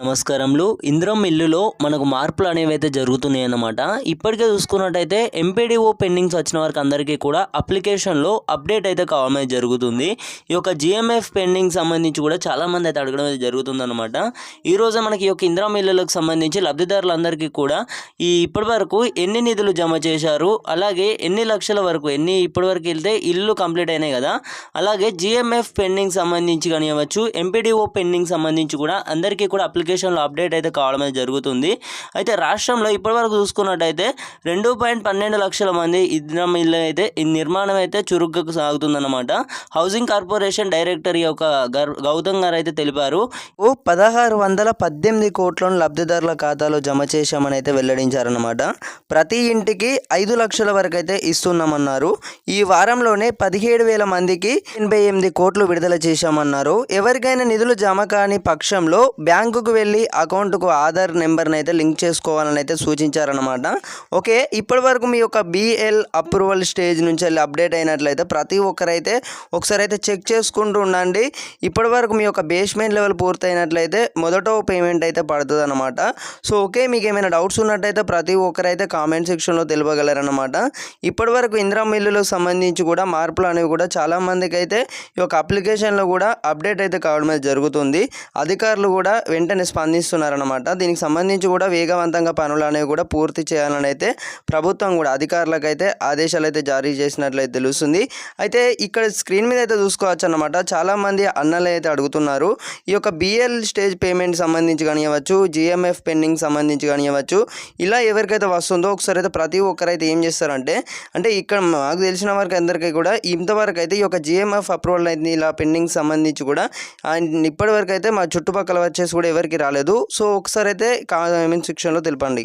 నమస్కారములు. ఇంద్రం ఇల్లులో మనకు మార్పులు అనేవి అయితే జరుగుతున్నాయి అన్నమాట. ఇప్పటికే చూసుకున్నట్టయితే ఎంపీడీఓ పెండింగ్స్ వచ్చిన వారికి అందరికీ కూడా అప్లికేషన్లో అప్డేట్ అయితే కావడం జరుగుతుంది. ఈ యొక్క జిఎంఎఫ్ పెండింగ్ సంబంధించి కూడా చాలామంది అయితే అడగడం అయితే జరుగుతుంది అనమాట ఈరోజు మనకి ఈ యొక్క ఇంద్రం ఇల్లులకు సంబంధించి లబ్ధిదారులందరికీ కూడా ఈ ఇప్పటివరకు ఎన్ని నిధులు జమ చేశారు అలాగే ఎన్ని లక్షల వరకు ఎన్ని ఇప్పటివరకు వెళ్తే ఇల్లు కంప్లీట్ అయినాయి కదా అలాగే జిఎంఎఫ్ పెండింగ్ సంబంధించి కానివ్వచ్చు ఎంపీడీఓ పెండింగ్ సంబంధించి కూడా అందరికీ కూడా అప్లికేషన్ అప్లికేషన్లో అప్డేట్ అయితే కావడం అయితే జరుగుతుంది. అయితే రాష్ట్రంలో ఇప్పటివరకు చూసుకున్నట్టయితే రెండు పాయింట్ పన్నెండు లక్షల మంది ఇద్దరం ఇల్లు అయితే ఈ నిర్మాణం అయితే చురుగ్గా సాగుతుందన్నమాట. హౌసింగ్ కార్పొరేషన్ డైరెక్టర్ యొక్క గర్ గౌతమ్ గారు అయితే తెలిపారు. ఓ పదహారు వందల పద్దెనిమిది కోట్లను లబ్ధిదారుల ఖాతాలో జమ చేశామని అయితే వెల్లడించారన్నమాట. ప్రతి ఇంటికి ఐదు లక్షల వరకు అయితే ఇస్తున్నామన్నారు. ఈ వారంలోనే పదిహేడు వేల మందికి ఎనభై ఎనిమిది కోట్లు విడుదల చేశామన్నారు. ఎవరికైనా నిధులు జమ కాని పక్షంలో బ్యాంకుకు వెళ్ళి అకౌంట్కు ఆధార్ నెంబర్ని అయితే లింక్ చేసుకోవాలని అయితే సూచించారనమాట ఓకే ఇప్పటి వరకు మీ యొక్క బిఎల్ అప్రూవల్ స్టేజ్ నుంచి వెళ్ళి అప్డేట్ అయినట్లయితే ప్రతి ఒక్కరైతే ఒకసారి అయితే చెక్ చేసుకుంటూ ఉండండి. ఇప్పటి వరకు మీ యొక్క బేస్మెంట్ లెవెల్ పూర్తయినట్లయితే మొదట పేమెంట్ అయితే పడుతుంది అనమాట సో ఓకే మీకు ఏమైనా డౌట్స్ ఉన్నట్టయితే ప్రతి ఒక్కరైతే కామెంట్ సెక్షన్లో తెలియగలరనమాట ఇప్పటి వరకు ఇందిరా మిల్లులకు సంబంధించి కూడా మార్పులు అనేవి కూడా చాలామందికి అయితే ఈ యొక్క అప్లికేషన్లో కూడా అప్డేట్ అయితే కావడం అయితే జరుగుతుంది. అధికారులు కూడా వెంటనే స్పందిస్తున్నారనమాట దీనికి సంబంధించి కూడా వేగవంతంగా పనులు అనేవి కూడా పూర్తి చేయాలని అయితే ప్రభుత్వం కూడా అధికారులకు అయితే ఆదేశాలు అయితే జారీ చేసినట్లయితే తెలుస్తుంది. అయితే ఇక్కడ స్క్రీన్ మీద అయితే చూసుకోవచ్చు అనమాట చాలామంది అన్నలు అయితే అడుగుతున్నారు. ఈ యొక్క బిఎల్ స్టేజ్ పేమెంట్ సంబంధించి కానివ్వచ్చు జిఎంఎఫ్ పెండింగ్ సంబంధించి కానివ్వచ్చు ఇలా ఎవరికైతే వస్తుందో ఒకసారి అయితే ప్రతి ఒక్కరైతే ఏం చేస్తారంటే అంటే ఇక్కడ మాకు తెలిసిన వారికి అందరికీ కూడా ఇంతవరకు అయితే ఈ యొక్క జిఎంఎఫ్ అప్రూవల్ అయితే ఇలా పెండింగ్ సంబంధించి కూడా ఇప్పటి ఇప్పటివరకు అయితే మా చుట్టుపక్కల వచ్చేసి కూడా ఎవరికి రాలేదు. సో ఒకసారి అయితే కామెంట్ సెక్షన్లో తెలపండి.